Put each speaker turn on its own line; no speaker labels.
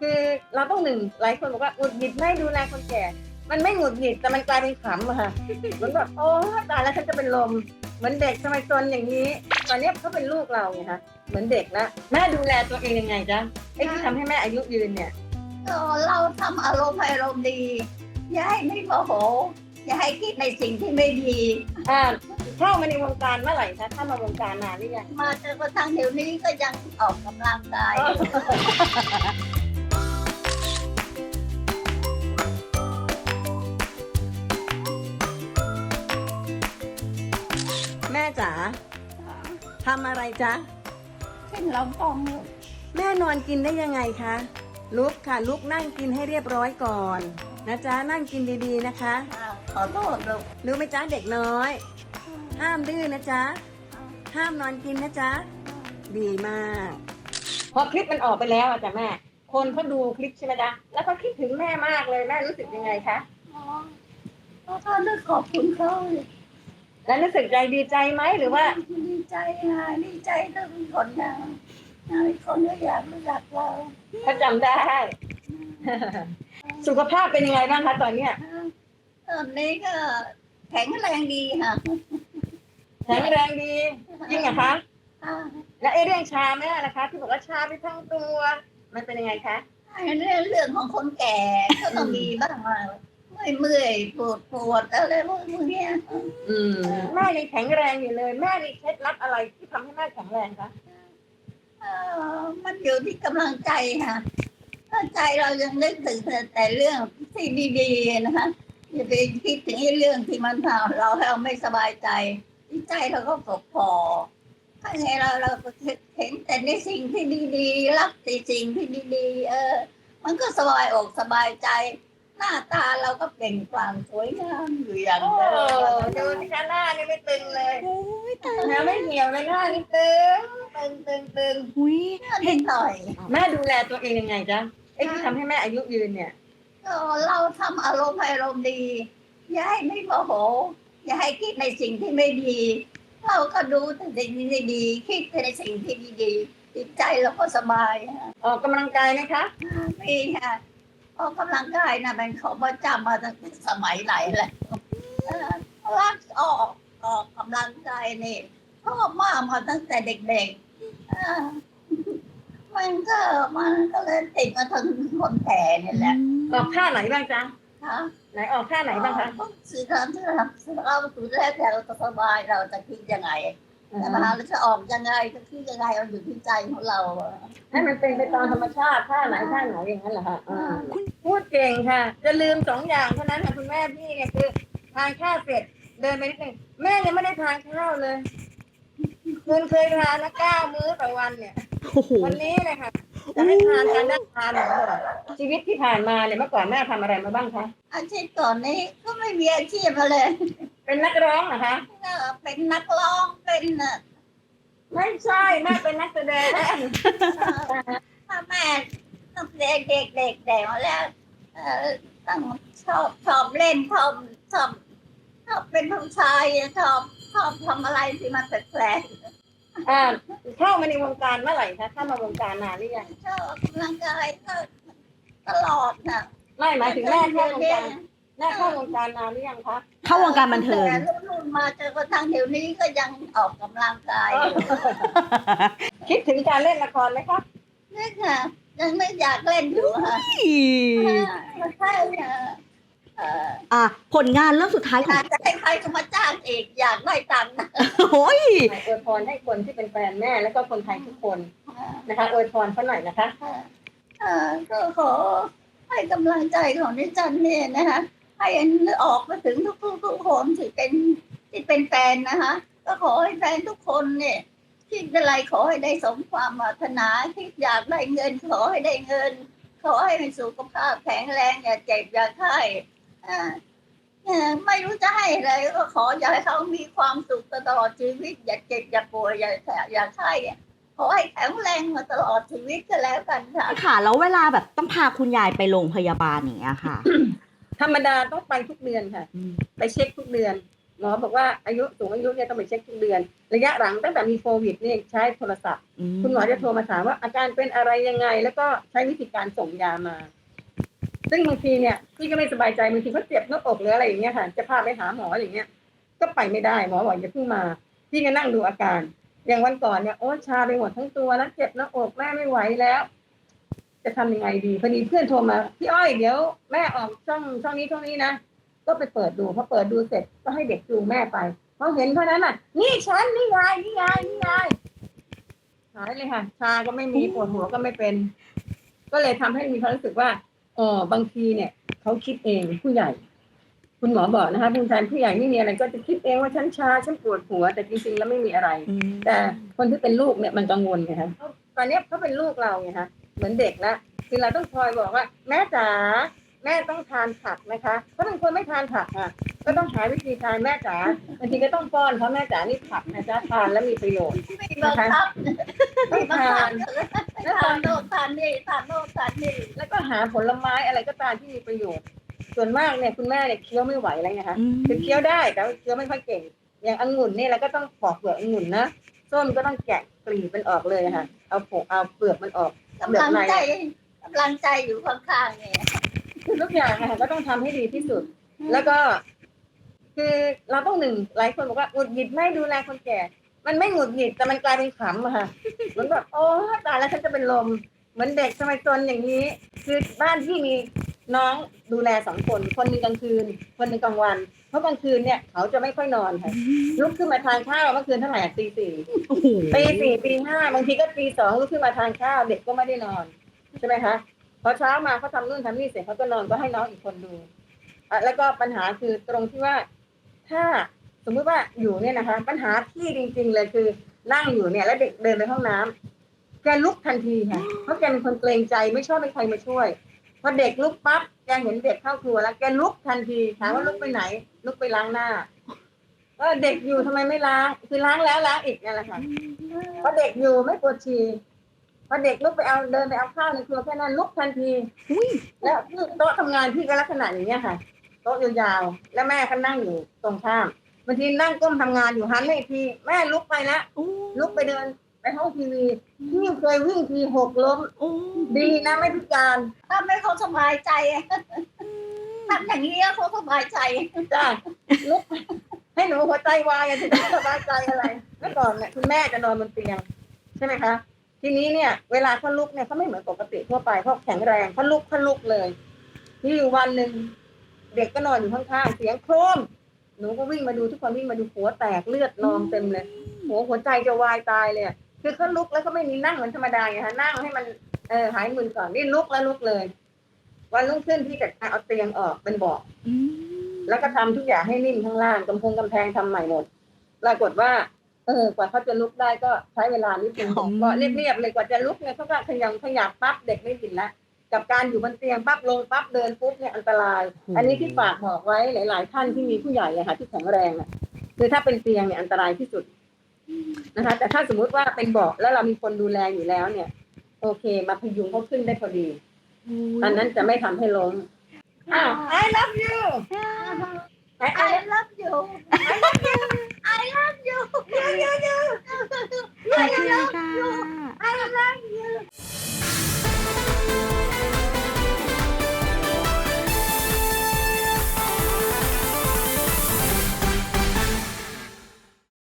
คือเราต้องหนึ่งหลายคนบอกว่าหงุดหงิดไม่ดูแลคนแก่ มันไม่หงุดหงิดแต่มันกลายเป็นขำอะค่ะเหมือนแบบโอ้ตายแล้วฉันจะเป็นลม เหมือนเด็กสมัยตนอย่างนี้ ตอนนี้เขาเป็นลูกเราไงคะเหมือนเด็กนะแม่ดูแลตัวเองยังไงจ๊ะไอ้ที่ทำให้แม่อายุยืนเนี่ย
ก็เราทำอารมณ์ให้อารมณ์ดี อย่าให้ไม่โมโห อย่าให้คิดในสิ่งที่ไม่ดี
อ่าเข้ามาในวงการเมื่อไหร่คะเข้ามาวงการนานหรือยัง
มาจนกระทั่งเดี๋ยวนี้ก็ยังออกกำลังกาย
จ๋าทำอะไรจ๊ะ
เช่นลองกองลูก
แม่นอนกินได้ยังไงคะลุกค่ะลุกนั่งกินให้เรียบร้อยก่อน นะจ๊ะนั่งกินดีๆนะคะ
อ่าขอโทษลูก
รู้ไหมจ๊ะเด็กน้อย ห้ามดื้อนะจ๊ะห้ามนอนกินนะจ๊ะดีมาก พอคลิปมันออกไปแล้วอะจ้ะแม่ คนเขาดูคลิปใช่ไหมจ๊ะแล้วเขาคิดถึงแม่มากเลยแม่รู้สึกยังไงคะ
อ๋อก็นึกขอบคุณเขา
แล้วรู้สึกใจดีใจไหมหรือว่า
ดีใจนะดีใจทุกคนนะนะมีคนก็อยากรู้จักเรา
เขาจำได้ สุขภาพเป็นยังไงบ้างคะตอนเนี้ย
ตอนนี้ก็แข็งแรงดีค่ะ
แข็งแรงดีจริงเหรอคะ
อ่า
และไอ้เรื่องชาแม่นะคะ ที่บอกว่าชาไปทั้งตัว มันเป็นยังไงคะ
อันนี้เรื่องของคนแก่ก็ต้องมีบ้างว่าเมื่ อยเมื่อยปวดปวดอะไรพวกเนี้ย
อืมแม่ยังแข็งแรงอยู่เลย แม่มีเคล็ดลับอะไรที่ทำให้แม่แข็งแรงคะ
เอ่อมันอยู่ที่กำลังใจค่ะถ้าใจเรายังนึกถึงแต่แต่เรื่องที่ดีๆนะคะอย่าไปคิดถึงไอ้เรื่องที่มันทำเราให้เราไม่สบายใจที่ใจเราก็ปกพอถ้าไงเราเราก็เห็นแต่ในสิ่งที่ดีๆรักในสิ่งที่ดีๆ เออ มันก็สบายอกสบายใจ หน้าตาเราก็เปล่งปลั่งสวยงามอยู่อย่าง
โอ้
เดิม
ดูที่หน้านี่ไม่ตึงเลย
โอ้ยตาย
นะไม่เหี่ยวเลยหน้านี่ตึงตึงตึงตึง
อุ้ย
นิดหน่อย
แม่ดูแลตัวเองยังไงจ๊ะไอ้ที่ทำให้แม่อายุยืนเนี่ย
ก็เราทำอารมณ์ให้อารมณ์ดีอย่าให้ไม่โมโห อย่าให้คิดในสิ่งที่ไม่ดี เราก็ดูแต่สิ่งที่ดี คิดแต่ในสิ่งที่ดีๆจิตใจเราก็สบายค่ะ
ออกกำลังกายไหมคะ
มีค่ะ ออกกำลังกายนะเป็นของประจำมาตั้งแต่สมัยไหนแหละเออรักออกออกกำลังกายนี่ชอบมากมาตั้งแต่เด็กๆเออมันก็มันก็เลยติดมาถึงคนแก่เนี่ยแหละ
ออกท่าไหนบ้างจ๊ะ
ค่ะ
ไหนออกท่าไหนบ้างคะ
สื่อการที่เราเราสุดแรกแต่เราจะสบายเราจะคิดยังไง แต่ปัญหาเราจะออกยังไงจะคิดยังไงเราอยู่ที่ใจของเราอะ
ให้มันเป็นไปตามธรรมชาติท่าไหนท่าไหนอย่างนั้นเหรอคะอ่าพูดเก่งค่ะ จะลืมสองอย่างเท่านั้นค่ะคุณแม่พี่เนี่ยคือทานข้าวเสร็จเดินไปนิดนึงแม่ยังไม่ได้ทานข้าวเลยคุณเคยทานนะเก้ามื้อต่อวันเนี่ย
โอ้โห
วันนี้เลยค่ะจะให้ทานการได้ทานหมดชีวิตที่ผ่านมาเนี่ยเมื่อก่อนแม่ทำอะไรมาบ้างคะ
อาชีพก่อนนี้ก็ไม่มีอาชีพอะไร
เป็นนักร้องเหรอคะ
ก็เป็นนักร้องเป็นเอ่อ
ไม่ใช่แม่เป็นนักแสดง
ถ้าแม่ตั้งแต่เด็กเด็กๆแต่มาแล้วเอ่อต้องชอบชอบเล่นชอบชอบชอบเป็นผู้ชายชอบชอบทำอะไรที่มันแปลก
อ่าเข้ามาในวงการเมื่อไหร่คะเข้ามาวงการนานหรือยัง
ๆชอบออกกำลังกายก็ตลอดนะ
ไม่หมายถึงแม่เข้าวงการ แม่เข้าวงการนานหรือยังคะ
เข้าวงการบันเทิง
แต่รุ่นๆมาจนกระทั่งเดี๋ยวนี้ก็ยังออกกำลังกายอยู่
คิดถึงการเล่นละครไหมคะ
นี่ค่ะยังไม่อยากเล่นอยู่ค่ะไม่ใช่ค่ะเอ่อ
อะผลงานเรื่องสุดท้ายขอ
อางจจะให้ใครก็มาจ้างอีกอยากได้ตังค์นะ
โอ้ย
อวยพรให้คนที่เป็นแฟนแม่แล้วก็คนไทยทุกคนนะคะอวยพรเขาหน่อยนะคะ
เอ่อก็ขอให้กำลังใจของนิจันเนี่ยนะคะ ให้ออกมาถึงทุกทุกคนที่เป็นที่เป็นแฟนนะคะ ก็ขอให้แฟนทุกคนเนี่ยคิดอะไรขอให้ได้สมความปรารถนาคิดอยากได้เงิน ขอให้ได้เงิน ขอให้มีสุขภาพแข็งแรงอย่าเจ็บอย่าไข้ไม่รู้จะให้อะไรก็ขออย่าให้เขามีความสุขตลอดชีวิต อย่าเจ็บอย่าป่วยอย่าแฉอย่าไข้ขอให้แข็งแรงมาตลอดชีวิตก็แล้วกันค่ะ
ค่ะ แล้วเวลาแบบต้องพาคุณยายไปโรงพยาบาลอย่างเงี้ยค่ะ
ธรรมดาต้องไปทุกเดือนค่ะ ไปเช็คทุกเดือนหมมอบอกว่าอายุสูงอายุเนี่ยต้องไปเช็คทุกเดือน ระยะหลังตั้งแต่มีโควิดเนี่ยใช้โทรศัพท์ คุณหมอจะโทรมาถามว่าอาการเป็นอะไรยังไง แล้วก็ใช้วิธีการส่งยามา ซึ่งบางทีเนี่ยพี่ก็ไม่สบายใจบางทีเขาเจ็บหน้าอกหรืออะไรอย่างเงี้ยค่ะ จะพาไปหาหมออย่างเงี้ย ก็ไปไม่ได้หมอบอกอย่าเพิ่งมา พี่ก็นั่งดูอาการ อย่างวันก่อนเนี่ยโอ้ชาไปหมดทั้งตัวแล้วเจ็บหน้าอกแม่ไม่ไหวแล้ว จะทำยังไงดีพอดีเพื่อนโทรมาพี่อ้อยเดี๋ยวแม่ออกช่องช่องนี้ช่องนี้นะก็ไปเปิดดูพอเปิดดูเสร็จก็ให้เด็กจูงแม่ไปพอเห็นเท่านั้นน่ะ นี่ฉันนี่ยายนี่ยายนี่ยายหายเลยค่ะ ชาก็ไม่มีปวดหัวก็ไม่เป็น ก็เลยทำให้มีความรู้สึกว่าอ๋อบางทีเนี่ยเขาคิดเองผู้ใหญ่ คุณหมอบอกนะคะผู้ชายผู้ใหญ่ไม่มีอะไร ก็จะคิดเองว่าฉันชาฉันปวดหัว แต่จริงๆแล้วไม่มีอะไร แต่คนที่เป็นลูกเนี่ยมันกังวลไงคะตอนเนี้ยเขาเป็นลูกเราไงคะ เหมือนเด็กละคือเราต้องคอยบอกว่า แม่จ๋าแม่ต้องทานผักนะคะถ้าเป็นคนไม่ทานผักอะ ก็ต้องหาวิธีทานแม่จ๋าบางทีก็ต้องป้อนเขาแม่จ๋านี่ผักนะจ๊ะทานแล้วมีประโยชน์
ไม่บังคับ
ไม่
ไม่บัง
ทา
คั
น
บทานโน่นทานนี่ทานโน่นทานนี่
แล้วก็หาผลไม้อะไรก็ตามที่มีประโยชน์ ส่วนมากเนี่ยคุณแม่เนี่ยเคี้ยวไม่ไหวแล้วไงคะคือเคี้ยวได้แต่ว่าเคี้ยวไม่ค่อยเก่ง อย่างองุ่นเนี่ยเราก็ต้องปอกเปลือกองุ่นนะส้มก็ต้องแกะกลีบมันออกเลยค่ะ เอาผงเอาเปลือกมันออก
กำลังใจกำลังใจอยู่ข้างๆเนี่ย
คือทุกอย่างอะค่ะก็ต้องทำให้ดีที่สุด แล้วก็ คือเราต้องหนึ่งหลายคนบอกว่าหงุดหงิดไม่ดูแลคนแก่ มันไม่หงุดหงิดแต่มันกลายเป็นขำอะค่ะเหมือนแบบโอ้ตายแล้วฉันจะเป็นลม เหมือนเด็กสมัยจนอย่างนี้ คือบ้านที่มี น้องดูแลสองคน คนหนึ่งกลางคืน คนหนึ่งกลางวัน เพราะกลางคืนเนี่ยเขาจะไม่ค่อยนอนค่ะลุกขึ้นมาทานข้าวเมื่อคืนเท่าไหร่อะตีสี่
โอ้โห
ตีสี่ตีห้าบางทีก็ตีสองลุกขึ้นมาทานข้าวเด็กก็ไม่ได้นอนใช่ไหมคะพอเช้ามาเขาทำนู่นทำนี่เสร็จเขาก็นอนก็ให้น้องอีกคนดูอะแล้วก็ปัญหาคือตรงที่ว่า ถ้าสมมุติว่าอยู่เนี่ยนะคะ ปัญหาที่จริง ๆ เลยคือนั่งอยู่เนี่ยแล้วเด็กเดินไปห้องน้ำแกลุกทันทีค่ะเพราะแกเป็นคนเกรงใจไม่ชอบให้ใครมาช่วย พอเด็กลุกปั๊บแกเห็นเด็กเข้าครัวแล้วแกลุกทันทีถามว่าลุกไปไหน ลุกไปล้างหน้าก็เด็กอยู่ทำไมไม่ล้าง คือล้างแล้วล้างอีกนั่นแหละค่ะพอเด็กอยู่ไม่ปวดฉี่พอเด็กลุกไปเอาเดินไปเอาข้าวในครัวแค่นั้นลุกทันทีแล้วโต๊ะทำงานพี่ก็ลักษณะอย่างเงี้ยค่ะโต๊ะยาวๆแล้วแม่ก็นั่งอยู่ตรงข้ามบางทีนั่งก้มทำงานอยู่หันมาอีกทีแม่ลุกไปแล้วลุกไปเดิน ไปห้องทีวีพี่เคยวิ่งทีหกล้ม
โอ้
ดีนะไม่พิการ
ทำให้เขาสบายใจอะทำอย่างนี้เขาสบายใจ
จ้าลุกให้หนูหัวใจวายอะถึงจะสบายใจอะไรเมื่อก่อนเนี่ยคุณแม่จะนอนบนเตียง ใช่ไหมคะ ทีนี้เนี่ย เวลาเขาลุกเนี่ยเขาไม่เหมือนปกติทั่วไปเขาแข็งแรงเขาลุกเขาลุกเลยมีอยู่วันหนึ่งเด็กก็นอนอยู่ข้างๆเสียงโครมหนูก็วิ่งมาดูทุกคนวิ่งมาดูหัวแตกเลือดนองเต็มเลยหัวหัวใจจะวายตายเลยอะ คือเขาลุกแล้วก็ไม่มีนั่งเหมือนธรรมดาไงคะนั่งให้มันเออหายมึนก่อนนี่ลุกแล้วลุกเลยวันรุ่งขึ้นพี่จัดการเอาเตียงออกเป็นเบาะแล้วก็ทำทุกอย่างให้นิ่มข้างล่างกำพงกำแพงทำใหม่หมดปรากฏว่า เออกว่าเขาจะลุกได้ก็ใช้เวลานิดนึง
อืม
ก็เรียบๆเลยกว่าจะลุกเนี่ยเขาก็ขยำขยับปั๊บเด็กไม่กินละกับการอยู่บนเตียงปั๊บลงปั๊บเดินปุ๊บเนี่ยอันตราย อันนี้ที่ฝากบอกไว้หลาย ๆ ท่านที่มีผู้ใหญ่อะค่ะที่แข็งแรงอะคือถ้าเป็นเตียงเนี่ยอันตรายที่สุด นะคะ แต่ถ้าสมมุติว่าเป็นเบาะแล้วเรามีคนดูแลอยู่แล้วเนี่ย โอเค มาพยุงเขาขึ้นได้พอดีอันนั้นจะไม่ทำให้ล้มอ้าว I love you I
I love you I love you